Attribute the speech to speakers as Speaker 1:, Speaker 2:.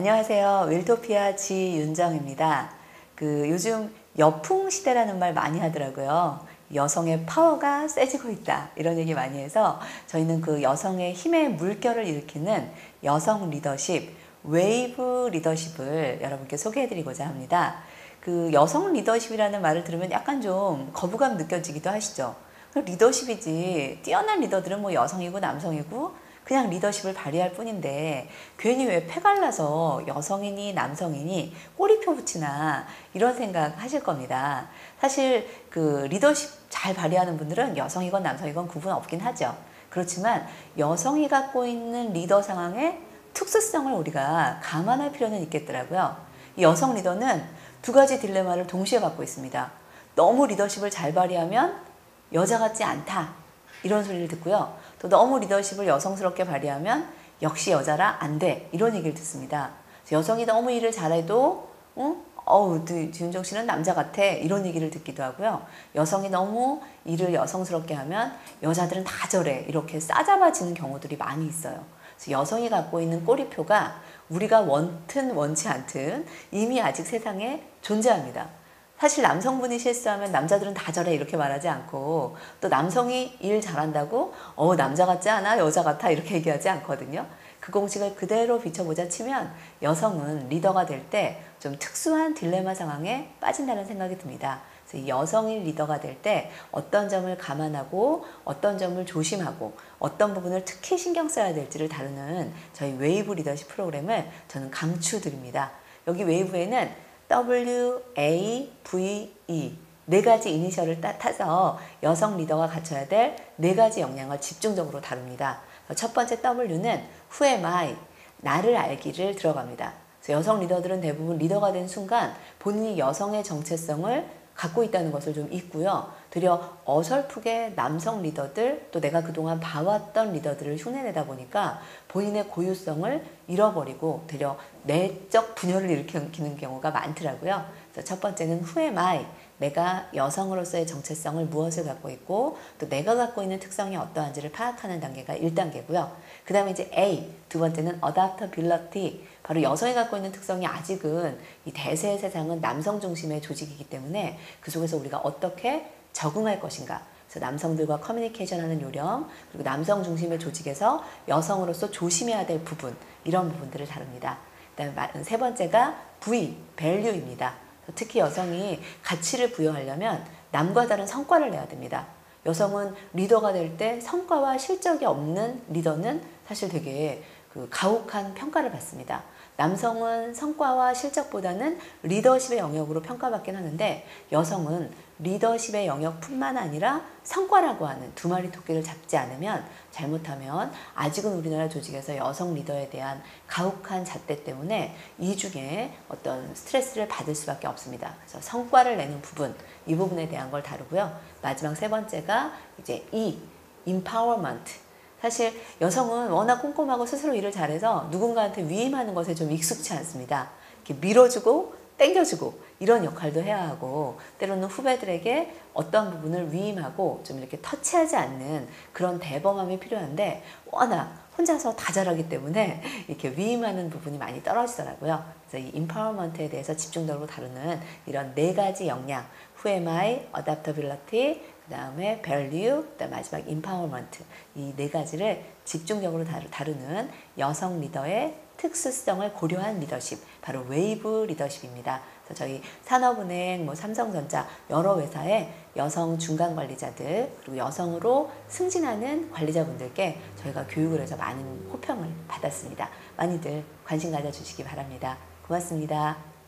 Speaker 1: 안녕하세요. 윌토피아 지윤정입니다. 그 요즘 여풍 시대라는 말 많이 하더라고요. 여성의 파워가 세지고 있다. 이런 얘기 많이 해서 저희는 그 여성의 힘의 물결을 일으키는 여성 리더십, 웨이브 리더십을 여러분께 소개해 드리고자 합니다. 그 여성 리더십이라는 말을 들으면 약간 좀 거부감 느껴지기도 하시죠. 리더십이지. 뛰어난 리더들은 뭐 여성이고 남성이고 그냥 리더십을 발휘할 뿐인데 괜히 왜 패갈라서 여성이니 남성이니 꼬리표 붙이나 이런 생각 하실 겁니다. 사실 그 리더십 잘 발휘하는 분들은 여성이건 남성이건 구분 없긴 하죠. 그렇지만 여성이 갖고 있는 리더 상황의 특수성을 우리가 감안할 필요는 있겠더라고요. 여성 리더는 두 가지 딜레마를 동시에 갖고 있습니다. 너무 리더십을 잘 발휘하면 여자 같지 않다. 이런 소리를 듣고요. 또 너무 리더십을 여성스럽게 발휘하면 역시 여자라 안 돼. 이런 얘기를 듣습니다. 여성이 너무 일을 잘해도 응? 어우, 지윤정 씨는 남자 같아. 이런 얘기를 듣기도 하고요. 여성이 너무 일을 여성스럽게 하면 여자들은 다 저래. 이렇게 싸잡아지는 경우들이 많이 있어요. 여성이 갖고 있는 꼬리표가 우리가 원튼 원치 않든 이미 아직 세상에 존재합니다. 사실 남성분이 실수하면 남자들은 다 저래 이렇게 말하지 않고 또 남성이 일 잘한다고 어 남자 같지 않아 여자 같아 이렇게 얘기하지 않거든요. 그 공식을 그대로 비춰보자 치면 여성은 리더가 될 때 좀 특수한 딜레마 상황에 빠진다는 생각이 듭니다. 여성이 리더가 될 때 어떤 점을 감안하고 어떤 점을 조심하고 어떤 부분을 특히 신경 써야 될지를 다루는 저희 웨이브 리더십 프로그램을 저는 강추드립니다. 여기 웨이브에는 W, A, V, E 네 가지 이니셜을 타서 여성 리더가 갖춰야 될 네 가지 역량을 집중적으로 다룹니다. 첫 번째 W는 Who am I? 나를 알기를 들어갑니다. 여성 리더들은 대부분 리더가 된 순간 본인이 여성의 정체성을 갖고 있다는 것을 좀 잊고요. 되려 어설프게 남성 리더들 또 내가 그동안 봐왔던 리더들을 흉내내다 보니까 본인의 고유성을 잃어버리고 되려 내적 분열을 일으키는 경우가 많더라고요. 첫 번째는 후회 마이 내가 여성으로서의 정체성을 무엇을 갖고 있고 또 내가 갖고 있는 특성이 어떠한지를 파악하는 단계가 1단계고요. 그 다음에 이제 A 두 번째는 adaptability 바로 여성이 갖고 있는 특성이 아직은 이 대세의 세상은 남성 중심의 조직이기 때문에 그 속에서 우리가 어떻게 적응할 것인가. 그래서 남성들과 커뮤니케이션 하는 요령, 그리고 남성 중심의 조직에서 여성으로서 조심해야 될 부분, 이런 부분들을 다룹니다. 그다음에 세 번째가 V, value입니다. 특히 여성이 가치를 부여하려면 남과 다른 성과를 내야 됩니다. 여성은 리더가 될 때 성과와 실적이 없는 리더는 사실 되게 그 가혹한 평가를 받습니다. 남성은 성과와 실적보다는 리더십의 영역으로 평가받긴 하는데 여성은 리더십의 영역뿐만 아니라 성과라고 하는 두 마리 토끼를 잡지 않으면 잘못하면 아직은 우리나라 조직에서 여성 리더에 대한 가혹한 잣대 때문에 이 중에 어떤 스트레스를 받을 수밖에 없습니다. 그래서 성과를 내는 부분 이 부분에 대한 걸 다루고요. 마지막 세 번째가 이제 이 empowerment 사실 여성은 워낙 꼼꼼하고 스스로 일을 잘해서 누군가한테 위임하는 것에 좀 익숙치 않습니다. 이렇게 밀어주고 땡겨주고 이런 역할도 해야 하고 때로는 후배들에게 어떤 부분을 위임하고 좀 이렇게 터치하지 않는 그런 대범함이 필요한데 워낙 혼자서 다 잘하기 때문에 이렇게 위임하는 부분이 많이 떨어지더라고요. 그래서 이 인파워먼트에 대해서 집중적으로 다루는 이런 네 가지 역량, Who am I, Adaptability, 그 다음에 value, 그다음 마지막 empowerment 이 네 가지를 집중적으로 다루는 여성 리더의 특수성을 고려한 리더십 바로 웨이브 리더십입니다. 그래서 저희 산업은행, 뭐 삼성전자 여러 회사의 여성 중간 관리자들 그리고 여성으로 승진하는 관리자분들께 저희가 교육을 해서 많은 호평을 받았습니다. 많이들 관심 가져주시기 바랍니다. 고맙습니다.